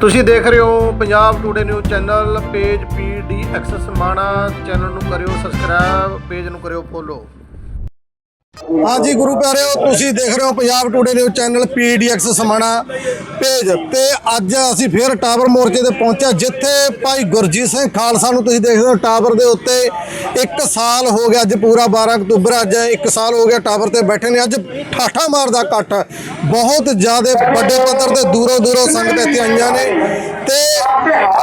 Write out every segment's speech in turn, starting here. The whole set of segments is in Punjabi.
ਤੁਸੀਂ ਦੇਖ ਰਹੇ ਹੋ Punjab today news channel page PD access ਮਾਣਾ ਚੈਨਲ ਨੂੰ ਕਰਿਓ ਸਬਸਕ੍ਰਾਈਬ ਪੇਜ ਨੂੰ ਕਰਿਓ ਫੋਲੋ ਹਾਂਜੀ, ਗੁਰੂ ਪਿਆਰਿਓ, ਤੁਸੀਂ ਦੇਖ ਰਹੇ ਹੋ Punjab today news channel PDX Samana page. ਤੇ ਅੱਜ ਅਸੀਂ ਫਿਰ ਟਾਵਰ ਮੋਰਚੇ ਤੇ ਪਹੁੰਚਿਆ, ਜਿੱਥੇ ਭਾਈ ਗੁਰਜੀਤ ਸਿੰਘ ਖਾਲਸਾ ਨੂੰ ਤੁਸੀਂ ਦੇਖਦੇ ਹੋ ਟਾਵਰ ਦੇ ਉੱਤੇ 1 ਸਾਲ ਹੋ ਗਿਆ, ਅੱਜ ਪੂਰਾ 12 ਅਕਤੂਬਰ, ਅੱਜ 1 ਸਾਲ ਹੋ ਗਿਆ ਟਾਵਰ ਤੇ ਬੈਠੇ ਨੇ, ਅੱਜ ਠਾਠਾ ਮਾਰਦਾ ਇਕੱਠ। ਬਹੁਤ ਜ਼ਿਆਦਾ ਵੱਡੇ ਪੱਧਰ ਤੇ ਦੂਰੋਂ ਦੂਰੋਂ ਸੰਗਤ ਇੱਥੇ ਆਈਆਂ ਨੇ।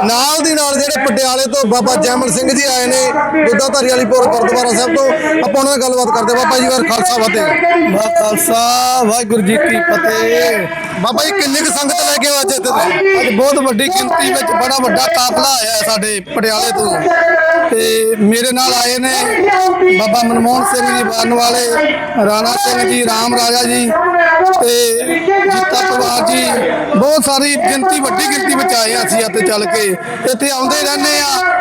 ਨਾਲ ਦੀ ਨਾਲ ਜਿਹੜੇ ਪਟਿਆਲੇ ਤੋਂ ਬਾਬਾ ਜੈਮਲ ਸਿੰਘ ਜੀ ਆਏ ਨੇ ਦੁੱਧਾਧਾਰੀ ਵਾਲੀਪੁਰ ਗੁਰਦੁਆਰਾ ਸਾਹਿਬ ਤੋਂ, ਆਪਾਂ ਉਹਨਾਂ ਨਾਲ ਗੱਲਬਾਤ ਕਰਦੇ ਹਾਂ। ਬਾਬਾ ਜੀ ਵਾਰ ਖਾਲਸਾ ਫਤਿਹ। ਵਾਹ ਖਾਲਸਾ, ਵਾਹਿਗੁਰੂ ਜੀ ਕੀ ਫਤਿਹ। ਬਾਬਾ ਜੀ, ਕਿੰਨੀ ਕੁ ਸੰਗਤ ਲੈ ਕੇ ਆਏ ਅੱਜ ਇੱਥੇ ਤੁਸੀਂ? ਅੱਜ ਬਹੁਤ ਵੱਡੀ ਗਿਣਤੀ ਵਿੱਚ ਬੜਾ ਵੱਡਾ ਕਾਫਲਾ ਆਇਆ ਸਾਡੇ ਪਟਿਆਲੇ ਤੋਂ। ਤੇ ਮੇਰੇ ਨਾਲ ਆਏ ਨੇ ਬਾਬਾ ਮਨਮੋਹਨ ਸਿੰਘ ਜੀ ਬਾਰਨ ਵਾਲੇ ਰਾਣਾ ਸਿੰਘ ਜੀ, ਰਾਮ ਰਾਜਾ ਜੀ। ਤੇ ਬਹੁਤ ਸਾਰੀ ਗਿਣਤੀ, ਵੱਡੀ ਗਿਣਤੀ ਵਿੱਚ ਆਏ ਹਾਂ ਅਸੀਂ ਇੱਥੇ ਚੱਲ ਕੇ। ਇੱਥੇ ਆਉਂਦੇ ਰਹਿੰਦੇ ਆ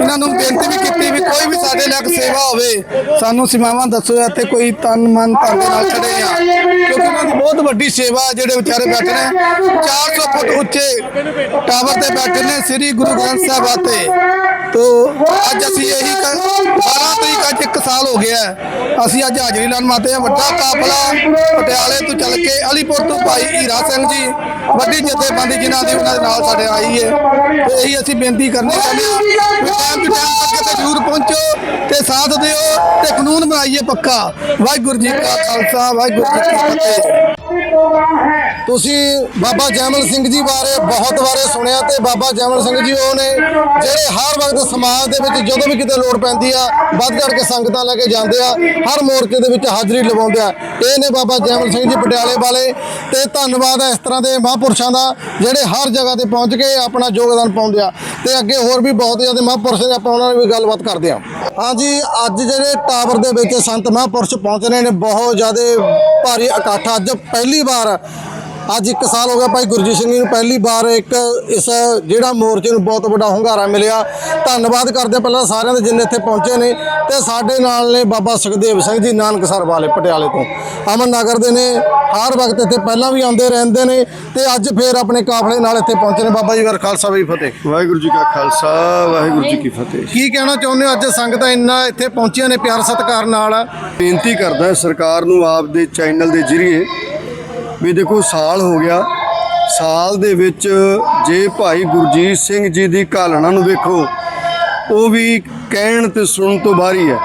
ਇਹਨਾਂ ਨੂੰ ਬੇਨਤੀ ਵੀ ਕੀਤੀ ਵੀ ਕੋਈ ਵੀ ਸਾਡੇ ਲਈ ਸੇਵਾ ਹੋਵੇ, ਸਾਨੂੰ ਸੀਮਾਵਾਂ ਦੱਸੋ, ਇੱਥੇ ਕੋਈ ਤਨ ਮਨ ਧਨ ਦੇ ਨਾਲ ਖੜੇ ਆ ਕਿਉਂਕਿ ਇਹਨਾਂ ਦੀ ਬਹੁਤ ਵੱਡੀ ਸੇਵਾ ਜਿਹੜੇ ਵਿਚਾਰੇ ਬੈਠੇ ਨੇ। 400 ਫੁੱਟ ਉੱਚੇ ਟਾਵਰ ਤੇ ਬੈਠੇ ਨੇ ਸ੍ਰੀ ਗੁਰੂ ਗ੍ਰੰਥ ਸਾਹਿਬ ਤੇ ਤੋ ਅੱਜ ਅਸੀਂ ਇਹੀ 12 ਤਰੀਕ ਅੱਜ 1 ਸਾਲ ਹੋ ਗਿਆ ਅਸੀਂ ਅੱਜ ਹਾਜ਼ਰੀ ਲਾਉਣ ਮਾਤੇ ਆ ਵੱਡਾ ਕਾਫਲਾ। ਪਟਿਆਲੇ ਤੋਂ ਚੱਲ ਕੇ ਅਲੀਪੁਰ ਤੋਂ ਭਾਈ ਹੀਰਾ ਸਿੰਘ ਜੀ ਵੱਡੀ ਜਥੇਬੰਦੀ ਜਿਨ੍ਹਾਂ ਦੀ ਉਹਨਾਂ ਦੇ ਨਾਲ ਸਾਡੇ ਆਈ ਹੈ ਤੇ ਇਹੀ ਅਸੀਂ ਬੇਨਤੀ ਕਰਨੀ ਚਾਹੁੰਦੇ ਹਾਂ ਟਾਈਮ ਟੂ ਟਾਈਮ ਤੱਕ ਤੇ ਜ਼ਰੂਰ ਪਹੁੰਚੋ ਤੇ ਸਾਥ ਦਿਓ ਤੇ ਕਾਨੂੰਨ ਬਣਾਈਏ ਪੱਕਾ। ਵਾਹਿਗੁਰੂ ਜੀ ਕਾ ਖਾਲਸਾ ਵਾਹਿਗੁਰੂ ਜੀ ਕੀ ਫਤਿਹ। ਤੁਸੀਂ ਬਾਬਾ ਜੈਮਲ ਸਿੰਘ ਜੀ ਬਾਰੇ ਬਹੁਤ ਬਾਰੇ ਸੁਣਿਆ ਤੇ ਬਾਬਾ ਜੈਮਲ ਸਿੰਘ ਜੀ ਉਹ ਨੇ ਜਿਹੜੇ ਹਰ ਵਕਤ ਸਮਾਜ ਦੇ ਵਿੱਚ ਜਦੋਂ ਵੀ ਕਿਤੇ ਲੋੜ ਪੈਂਦੀ ਆ ਵੱਧ ਚੜ ਕੇ ਸੰਗਤਾਂ ਲੈ ਕੇ ਜਾਂਦੇ ਆ ਹਰ ਮੋਰਚੇ ਦੇ ਵਿੱਚ ਹਾਜ਼ਰੀ ਲਵਾਉਂਦੇ ਆ। ਇਹ ਨੇ ਬਾਬਾ ਜੈਮਲ ਸਿੰਘ ਜੀ ਪਟਿਆਲੇ ਵਾਲੇ ਤੇ ਧੰਨਵਾਦ ਹੈ ਇਸ ਤਰ੍ਹਾਂ ਦੇ ਮਹਾਂਪੁਰਸ਼ਾਂ ਦਾ ਜਿਹੜੇ ਹਰ ਜਗ੍ਹਾ ਤੇ ਪਹੁੰਚ ਕੇ ਆਪਣਾ ਯੋਗਦਾਨ ਪਾਉਂਦੇ ਆ। ਤੇ ਅੱਗੇ ਹੋਰ ਵੀ ਬਹੁਤ ਜ਼ਿਆਦਾ ਮਹਾਂਪੁਰਸ਼ ਨੇ ਆਪਾਂ ਉਹਨਾਂ ਨਾਲ ਵੀ ਗੱਲਬਾਤ ਕਰਦੇ ਆ ਹਾਂਜੀ, ਅੱਜ ਜਿਹੜੇ ਟਾਵਰ ਦੇ ਵਿੱਚ ਸੰਤ ਮਹਾਂਪੁਰਸ਼ ਪਹੁੰਚ ਰਹੇ ਨੇ ਬਹੁਤ ਜ਼ਿਆਦਾ ਭਾਰੀ ਇਕੱਠ ਅੱਜ ਪਹਿਲੀ ਵਾਰ ਅੱਜ 1 ਸਾਲ ਹੋ ਗਿਆ ਭਾਈ ਗੁਰਜੀਤ ਸਿੰਘ ਜੀ ਨੂੰ ਪਹਿਲੀ ਵਾਰ ਇੱਕ ਇਸ ਜਿਹੜਾ ਮੋਰਚੇ ਨੂੰ ਬਹੁਤ ਵੱਡਾ ਹੁੰਗਾਰਾ ਮਿਲਿਆ। ਧੰਨਵਾਦ ਕਰਦੇ ਪਹਿਲਾਂ ਸਾਰਿਆਂ ਦੇ ਜਿੰਨੇ ਇੱਥੇ ਪਹੁੰਚੇ ਨੇ ਤੇ ਸਾਡੇ ਨਾਲ ਨੇ ਬਾਬਾ ਸੁਖਦੇਵ ਸਿੰਘ ਜੀ ਨਾਨਕਸਰ ਵਾਲੇ ਪਟਿਆਲੇ ਤੋਂ। ਅਮਨ ਨਗਰ ਦੇ ਨੇ ਹਰ ਵਕਤ ਇੱਥੇ ਪਹਿਲਾਂ ਵੀ ਆਉਂਦੇ ਰਹਿੰਦੇ ਨੇ ਤੇ ਅੱਜ ਫੇਰ ਆਪਣੇ ਕਾਫਲੇ ਨਾਲ ਇੱਥੇ ਪਹੁੰਚੇ ਨੇ ਬਾਬਾ ਜੀ ਵਰ ਖਾਲਸਾ ਵੀ ਫਤਿਹ। ਵਾਹਿਗੁਰੂ ਜੀ ਕਾ ਖਾਲਸਾ ਵਾਹਿਗੁਰੂ ਜੀ ਕੀ ਫਤਿਹ। ਕੀ ਕਹਿਣਾ ਚਾਹੁੰਦੇ ਹੋ ਅੱਜ ਸੰਗਤਾਂ ਇੰਨਾ ਇੱਥੇ ਪਹੁੰਚੀਆਂ ਨੇ ਪਿਆਰ ਸਤਿਕਾਰ ਨਾਲ? ਬੇਨਤੀ ਕਰਦਾ ਸਰਕਾਰ ਨੂੰ ਆਪ ਦੇ ਚੈਨਲ ਦੇ ਜ਼ਰੀਏ ਵੀ ਦੇਖੋ ਸਾਲ ਹੋ ਗਿਆ। ਸਾਲ ਦੇ ਵਿੱਚ ਜੇ ਭਾਈ ਗੁਰਜੀਤ ਸਿੰਘ ਜੀ ਦੀ ਘਾਲਣਾ ਨੂੰ ਵੇਖੋ, ਉਹ ਵੀ ਕਹਿਣ ਤੇ ਸੁਣਨ ਤੋਂ ਬਾਹਰੀ ਹੈ।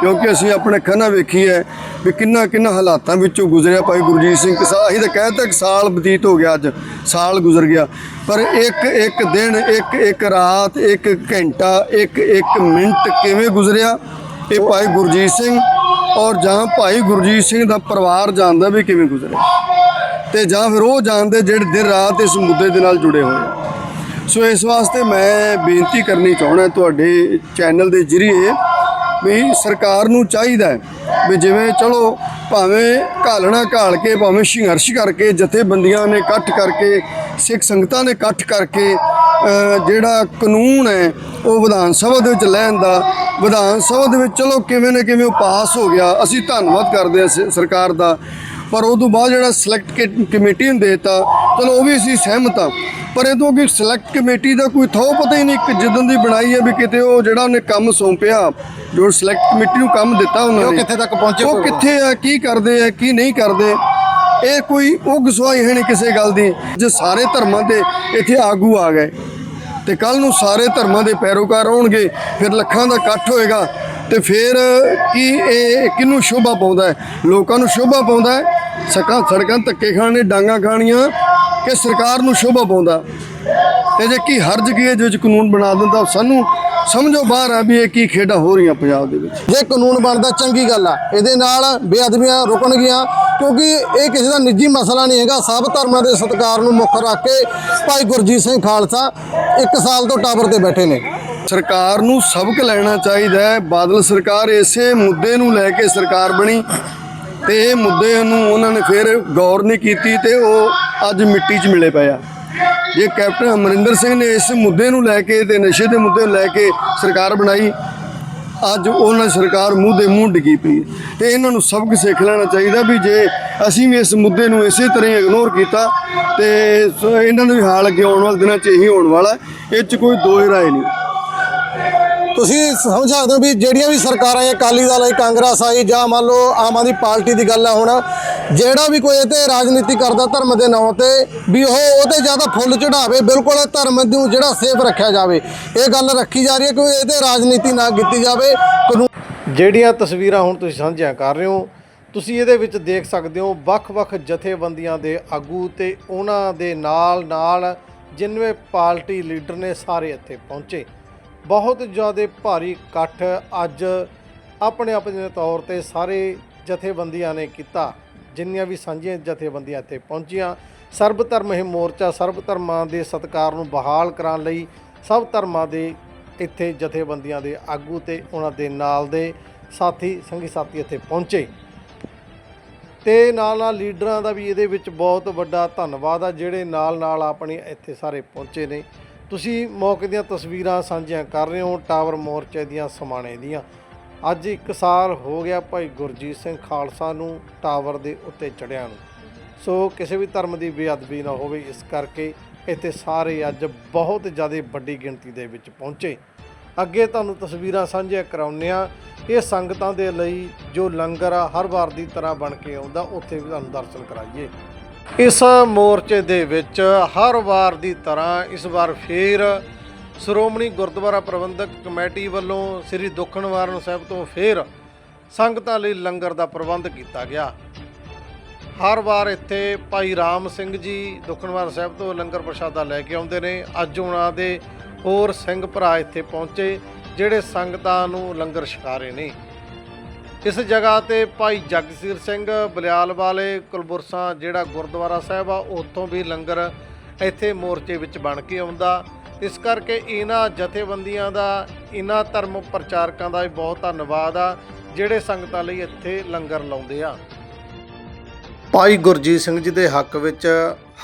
ਕਿਉਂਕਿ ਅਸੀਂ ਆਪਣੇ ਖੰਨਾ ਵੇਖੀ ਹੈ ਵੀ ਕਿੰਨਾ ਕਿੰਨਾ ਹਾਲਾਤਾਂ ਵਿੱਚੋਂ ਗੁਜ਼ਰਿਆ ਭਾਈ ਗੁਰਜੀਤ ਸਿੰਘ ਕਿਸਾ ਅਸੀਂ ਤਾਂ ਕਹਿ ਤੱਕ ਸਾਲ ਬਤੀਤ ਹੋ ਗਿਆ ਅੱਜ, ਸਾਲ ਗੁਜ਼ਰ ਗਿਆ। ਪਰ ਇੱਕ ਇੱਕ ਦਿਨ, ਇੱਕ ਇੱਕ ਰਾਤ, ਇੱਕ ਘੰਟਾ, ਇੱਕ ਇੱਕ ਮਿੰਟ ਕਿਵੇਂ ਗੁਜ਼ਰਿਆ, ਇਹ ਭਾਈ ਗੁਰਜੀਤ ਸਿੰਘ ਔਰ ਜਾਂ ਭਾਈ ਗੁਰਜੀਤ ਸਿੰਘ ਦਾ ਪਰਿਵਾਰ ਜਾਣਦਾ ਵੀ ਕਿਵੇਂ ਗੁਜ਼ਰਿਆ। ਤੇ ਜਾਂ ਫਿਰ ਉਹ ਜਾਣਦੇ ਜਿਹੜੇ ਦਿਨ ਰਾਤ ਇਸ ਮੁੱਦੇ ਦੇ ਨਾਲ ਜੁੜੇ ਹੋਏ ਆ। ਸੋ ਇਸ ਵਾਸਤੇ ਮੈਂ ਬੇਨਤੀ ਕਰਨੀ ਚਾਹਣਾ ਤੁਹਾਡੇ ਚੈਨਲ ਦੇ ਜ਼ਰੀਏ ਵੀ ਸਰਕਾਰ ਨੂੰ ਚਾਹੀਦਾ ਹੈ ਵੀ ਜਿਵੇਂ ਚਲੋ ਭਾਵੇਂ ਘਾਲਣਾ ਘਾਲ ਕੇ, ਭਾਵੇਂ ਸੰਘਰਸ਼ ਕਰਕੇ, ਜਥੇਬੰਦੀਆਂ ਨੇ ਇਕੱਠ ਕਰਕੇ, ਸਿੱਖ ਸੰਗਤਾਂ ਨੇ ਇਕੱਠ ਕਰਕੇ ਜਿਹੜਾ ਕਾਨੂੰਨ ਹੈ, ਉਹ ਵਿਧਾਨ ਸਭਾ ਦੇ ਵਿੱਚ ਲੈਣ ਦਾ, ਵਿਧਾਨ ਸਭਾ ਦੇ ਵਿੱਚ ਚਲੋ ਕਿਵੇਂ ਨਾ ਕਿਵੇਂ ਉਹ ਪਾਸ ਹੋ ਗਿਆ। ਅਸੀਂ ਧੰਨਵਾਦ ਕਰਦੇ ਹਾਂ ਸ- ਸਰਕਾਰ ਦਾ। ਪਰ ਉਹ ਤੋਂ ਬਾਅਦ ਜਿਹੜਾ ਸਿਲੈਕਟ ਕਮੇਟੀ ਨੂੰ ਦੇਤਾ ਚਲੋ ਉਹ ਵੀ ਅਸੀਂ ਸਹਿਮਤ ਹਾਂ। ਪਰ ਇਹ ਤੋਂ ਕਿ ਸਿਲੈਕਟ ਕਮੇਟੀ ਦਾ ਕੋਈ ਥੋ ਪਤਾ ਹੀ ਨਹੀਂ ਕਿ ਜਿੱਦਣ ਦੀ ਬਣਾਈ ਹੈ ਵੀ ਕਿਤੇ ਉਹ ਜਿਹੜਾ ਉਹਨੇ ਕੰਮ ਸੌਂਪਿਆ ਜੋ ਸਿਲੈਕਟ ਕਮੇਟੀ ਨੂੰ ਕੰਮ ਦਿੱਤਾ ਉਹਨਾਂ ਉਹ ਨੇ। ਕਿੱਥੇ ਤੱਕ ਪਹੁੰਚੇ ਉਹ? ਕਿੱਥੇ ਆ ਕੀ ਕਰਦੇ ਆ ਕੀ ਨਹੀਂ ਕਰਦੇ ਇਹ ਕੋਈ ਉਹ ਗਸਵਾਈ ਹੈ ਨਹੀਂ ਕਿਸੇ ਗੱਲ ਦੀ ਜੇ ਸਾਰੇ ਧਰਮਾਂ ਦੇ ਇੱਥੇ ਆਗੂ ਆ ਗਏ ਤੇ ਕੱਲ ਨੂੰ ਸਾਰੇ ਧਰਮਾਂ ਦੇ ਪੈਰੋਕਾਰ ਆਉਣਗੇ ਫਿਰ ਲੱਖਾਂ ਦਾ ਇਕੱਠ ਹੋਏਗਾ। ਤੇ ਫਿਰ ਕੀ ਇਹ ਕਿਹਨੂੰ ਸ਼ੋਭਾ ਪਾਉਂਦਾ ਹੈ? ਲੋਕਾਂ ਨੂੰ ਸ਼ੋਭਾ ਪਾਉਂਦਾ ਹੈ? ਸਕਾਂ ਸੜਕਾਂ ਧੱਕੇ ਖਾਣੇ, ਡਾਂਗਾ ਖਾਣੀਆਂ, ਕਿ ਸਰਕਾਰ ਨੂੰ ਸ਼ੋਭਾ ਪਾਉਂਦਾ? ਤੇ ਜੇ ਕੀ ਹਰ ਜਗ੍ਹਾ ਦੇ ਵਿੱਚ ਕਾਨੂੰਨ ਬਣਾ ਦਿੰਦਾ ਸਾਨੂੰ ਸਮਝੋ ਬਾਹਰ ਆ ਵੀ ਇਹ ਕੀ ਖੇਡਾਂ ਹੋ ਰਹੀਆਂ ਪੰਜਾਬ ਦੇ ਵਿੱਚ। ਜੇ ਕਾਨੂੰਨ ਬਣਦਾ, ਚੰਗੀ ਗੱਲ ਆ। ਇਹਦੇ ਨਾਲ ਬੇਅਦਬੀਆਂ ਰੁਕਣਗੀਆਂ, ਕਿਉਂਕਿ ਇਹ ਕਿਸੇ ਦਾ ਨਿੱਜੀ ਮਸਲਾ ਨਹੀਂ ਹੈਗਾ। ਸਭ ਧਰਮਾਂ ਦੇ ਸਤਿਕਾਰ ਨੂੰ ਮੁੱਖ ਰੱਖ ਕੇ ਭਾਈ ਗੁਰਜੀਤ ਸਿੰਘ ਖਾਲਸਾ 1 ਸਾਲ ਤੋਂ ਟਾਵਰ ਤੇ ਬੈਠੇ ਨੇ। ਸਰਕਾਰ ਨੂੰ ਸਬਕ ਲੈਣਾ ਚਾਹੀਦਾ ਹੈ। ਬਾਦਲ ਸਰਕਾਰ ਇਸੇ ਮੁੱਦੇ ਨੂੰ ਲੈ ਕੇ ਸਰਕਾਰ ਬਣੀ ਤੇ ਇਹ ਮੁੱਦੇ ਨੂੰ ਉਹਨਾਂ ਨੇ ਫਿਰ ਗੌਰ ਨਹੀਂ ਕੀਤੀ ਤੇ ਉਹ ਅੱਜ ਮਿੱਟੀ 'ਚ ਮਿਲੇ ਪਏ ਆ। ਜੇ ਕੈਪਟਨ ਅਮਰਿੰਦਰ ਸਿੰਘ ਨੇ ਇਸ ਮੁੱਦੇ ਨੂੰ ਲੈ ਕੇ ਤੇ ਨਸ਼ੇ ਦੇ ਮੁੱਦੇ ਨੂੰ ਲੈ ਕੇ ਸਰਕਾਰ ਬਣਾਈ, ਅੱਜ ਉਹਨਾਂ ਦੀ ਸਰਕਾਰ ਮੂੰਹ ਦੇ ਮੂੰਹ ਡਿੱਗੀ ਪਈ ਹੈ। ਤੇ ਇਹਨਾਂ ਨੂੰ ਸਬਕ ਸਿੱਖ ਲੈਣਾ ਚਾਹੀਦਾ ਵੀ ਜੇ ਅਸੀਂ ਵੀ ਇਸ ਮੁੱਦੇ ਨੂੰ ਇਸੇ ਤਰ੍ਹਾਂ ਹੀ ਇਗਨੋਰ ਕੀਤਾ ਤੇ ਇਹਨਾਂ ਦਾ ਵੀ ਹਾਲ ਅੱਗੇ ਆਉਣ ਵਾਲੇ ਦਿਨਾਂ 'ਚ ਇਹੀ ਹੋਣ ਵਾਲਾ ਇਹ 'ਚ ਕੋਈ ਦੋ ਹੀ ਰਾਏ ਨਹੀਂ। ਤੁਸੀਂ ਸਮਝ ਸਕਦੇ ਹੋ ਵੀ ਜਿਹੜੀਆਂ ਵੀ ਸਰਕਾਰਾਂ ਆਈ ਅਕਾਲੀ ਦਲ ਆਈ ਕਾਂਗਰਸ ਆਈ ਜਾਂ ਮੰਨ ਲਓ ਆਮ ਆਦਮੀ ਪਾਰਟੀ ਦੀ ਗੱਲ ਹੈ ਹੁਣ, ਜਿਹੜਾ ਵੀ ਕੋਈ ਇਹ ਤੇ ਰਾਜਨੀਤੀ ਕਰਦਾ ਧਰਮ ਦੇ ਨਾਂ ਤੇ, ਵੀ ਉਹ ਉਹਤੇ ਜ਼ਿਆਦਾ ਫੁੱਲ ਚੜਾਵੇ ਬਿਲਕੁਲ ਧਰਮ ਨੂੰ ਜਿਹੜਾ ਸੇਫ ਰੱਖਿਆ ਜਾਵੇ। ਇਹ ਗੱਲ ਰੱਖੀ ਜਾ ਰਹੀ ਹੈ ਕਿ ਇਹ ਤੇ ਰਾਜਨੀਤੀ ਨਾ ਕੀਤੀ ਜਾਵੇ, ਕਾਨੂੰਨ ਜਿਹੜੀਆਂ ਤਸਵੀਰਾਂ ਹੁਣ ਤੁਸੀਂ ਸਾਂਝੀਆਂ ਕਰ ਰਹੇ ਹੋ, ਤੁਸੀਂ ਇਹਦੇ ਵਿੱਚ ਦੇਖ ਸਕਦੇ ਹੋ ਵੱਖ-ਵੱਖ ਜਥੇਬੰਦੀਆਂ ਦੇ ਆਗੂ ਤੇ ਉਹਨਾਂ ਦੇ ਨਾਲ ਨਾਲ ਜਿਨਵੇਂ ਪਾਰਟੀ ਲੀਡਰ ਨੇ ਸਾਰੇ ਇੱਥੇ ਪਹੁੰਚੇ। ਬਹੁਤ ਜ਼ਿਆਦਾ ਭਾਰੀ ਇਕੱਠ ਅੱਜ ਆਪਣੇ ਆਪਣੇ ਤੌਰ ਤੇ ਸਾਰੇ ਜਥੇਬੰਦੀਆਂ ਨੇ ਕੀਤਾ, ਜਿੰਨੀਆਂ ਵੀ ਸਾਂਝੀਆਂ ਜਥੇਬੰਦੀਆਂ ਇੱਥੇ ਪਹੁੰਚੀਆਂ। ਸਰਬ ਧਰਮ ਇਹ ਮੋਰਚਾ, ਸਰਬ ਧਰਮਾਂ ਦੇ ਸਤਿਕਾਰ ਨੂੰ ਬਹਾਲ ਕਰਾਉਣ ਲਈ ਸਭ ਧਰਮਾਂ ਦੇ ਇੱਥੇ ਜਥੇਬੰਦੀਆਂ ਦੇ ਆਗੂ ਤੇ ਉਹਨਾਂ ਦੇ ਨਾਲ ਦੇ ਸਾਥੀ, ਸੰਗੀ ਸਾਥੀ ਇੱਥੇ ਪਹੁੰਚੇ। ਤੇ ਨਾਲ ਨਾਲ ਲੀਡਰਾਂ ਦਾ ਵੀ ਇਹਦੇ ਵਿੱਚ ਬਹੁਤ ਵੱਡਾ ਧੰਨਵਾਦ ਆ, ਜਿਹੜੇ ਨਾਲ ਨਾਲ ਆਪਣੀ ਇੱਥੇ ਸਾਰੇ ਪਹੁੰਚੇ ਨੇ। ਤੁਸੀਂ ਮੌਕੇ ਦੀਆਂ ਤਸਵੀਰਾਂ ਸਾਂਝੀਆਂ ਕਰ ਰਹੇ ਹੋ ਟਾਵਰ ਮੋਰਚੇ ਦੀਆਂ ਸਮਾਣੇ ਦੀਆਂ। ਅੱਜ ਇੱਕ ਸਾਲ ਹੋ ਗਿਆ ਭਾਈ ਗੁਰਜੀਤ ਸਿੰਘ ਖਾਲਸਾ ਨੂੰ ਟਾਵਰ ਦੇ ਉੱਤੇ ਚੜਿਆ ਨੂੰ। ਸੋ ਕਿਸੇ ਵੀ ਧਰਮ ਦੀ ਬੇਅਦਬੀ ਨਾ ਹੋਵੇ, ਇਸ ਕਰਕੇ ਇੱਥੇ ਸਾਰੇ ਅੱਜ ਬਹੁਤ ਜ਼ਿਆਦਾ ਵੱਡੀ ਗਿਣਤੀ ਦੇ ਵਿੱਚ ਪਹੁੰਚੇ। ਅੱਗੇ ਤੁਹਾਨੂੰ ਤਸਵੀਰਾਂ ਸਾਂਝੀਆਂ ਕਰਾਉਂਦੇ ਆ ਇਹ ਸੰਗਤਾਂ ਦੇ ਲਈ ਜੋ ਲੰਗਰ ਆ, ਹਰ ਵਾਰ ਦੀ ਤਰ੍ਹਾਂ ਬਣ ਕੇ ਆਉਂਦਾ, ਉੱਥੇ ਵੀ ਤੁਹਾਨੂੰ ਦਰਸ਼ਨ ਕਰਾਈਏ। ਇਸ ਮੋਰਚੇ ਦੇ ਵਿੱਚ ਹਰ ਵਾਰ ਦੀ ਤਰ੍ਹਾਂ ਇਸ ਵਾਰ ਫੇਰ ਸ਼੍ਰੋਮਣੀ ਗੁਰਦੁਆਰਾ ਪ੍ਰਬੰਧਕ ਕਮੇਟੀ ਵੱਲੋਂ ਸ੍ਰੀ ਦੁਖਨਿਵਾਰਨ ਸਾਹਿਬ ਤੋਂ ਫੇਰ ਸੰਗਤਾਂ ਲਈ ਲੰਗਰ ਦਾ ਪ੍ਰਬੰਧ ਕੀਤਾ ਗਿਆ। ਹਰ ਵਾਰ ਇੱਥੇ ਭਾਈ ਰਾਮ ਸਿੰਘ ਜੀ ਦੁਖਨਵਾਰ ਸਾਹਿਬ ਤੋਂ ਲੰਗਰ ਪ੍ਰਸ਼ਾਦਾ ਲੈ ਕੇ ਆਉਂਦੇ ਨੇ। ਅੱਜ ਉਹਨਾਂ ਦੇ ਹੋਰ ਸਿੰਘ ਭਰਾ ਇੱਥੇ ਪਹੁੰਚੇ, ਜਿਹੜੇ ਸੰਗਤਾਂ ਨੂੰ ਲੰਗਰ ਛਕਾ ਰਹੇ ਨੇ। ਇਸ ਜਗ੍ਹਾ ਤੇ ਭਾਈ ਜਗਸੀਰ ਸਿੰਘ ਬਲਿਆਲ ਵਾਲੇ ਕੁਲਬੁਰਸਾਂ, ਜਿਹੜਾ ਗੁਰਦੁਆਰਾ ਸਾਹਿਬ ਆ, ਉੱਥੋਂ ਵੀ ਲੰਗਰ ਇੱਥੇ ਮੋਰਚੇ ਵਿੱਚ ਬਣ ਕੇ ਆਉਂਦਾ। ਇਸ ਕਰਕੇ ਇਹਨਾਂ ਜਥੇਬੰਦੀਆਂ ਦਾ, ਇਹਨਾਂ ਧਰਮ ਪ੍ਰਚਾਰਕਾਂ ਦਾ ਵੀ ਬਹੁਤ ਧੰਨਵਾਦ ਆ, ਜਿਹੜੇ ਸੰਗਤਾਂ ਲਈ ਇੱਥੇ ਲੰਗਰ ਲਾਉਂਦੇ ਆ। ਭਾਈ ਗੁਰਜੀਤ ਸਿੰਘ ਜੀ ਦੇ ਹੱਕ ਵਿੱਚ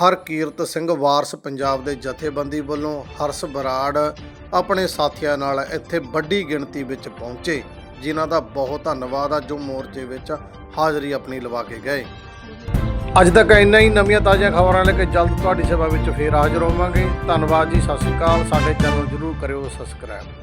ਹਰਕੀਰਤ ਸਿੰਘ ਵਾਰਸ ਪੰਜਾਬ ਦੇ ਜਥੇਬੰਦੀ ਵੱਲੋਂ ਹਰਸ ਬਰਾੜ ਆਪਣੇ ਸਾਥੀਆਂ ਨਾਲ ਇੱਥੇ ਵੱਡੀ ਗਿਣਤੀ ਵਿੱਚ ਪਹੁੰਚੇ। ਜਿਨ੍ਹਾਂ ਦਾ ਬਹੁਤ ਧੰਨਵਾਦ ਆ ਜੋ ਮੋਰਚੇ ਵਿੱਚ ਹਾਜ਼ਰੀ ਆਪਣੀ ਲਵਾ ਕੇ ਗਏ। ਅੱਜ ਤੱਕ ਇੰਨਾ ਹੀ ਨਵੀਆਂ ਤਾਜ਼ੀਆਂ ਖਬਰਾਂ ਲੈ ਕੇ ਜਲਦ ਤੁਹਾਡੀ ਸੇਵਾ ਵਿੱਚ ਫੇਰ ਹਾਜ਼ਰ ਹੋਵਾਂਗੇ। ਧੰਨਵਾਦ ਜੀ, ਸਤਿ ਸ਼੍ਰੀ ਅਕਾਲ। ਸਾਡੇ ਚੈਨਲ ਜਰੂਰ ਕਰਿਓ ਸਬਸਕ੍ਰਾਈਬ।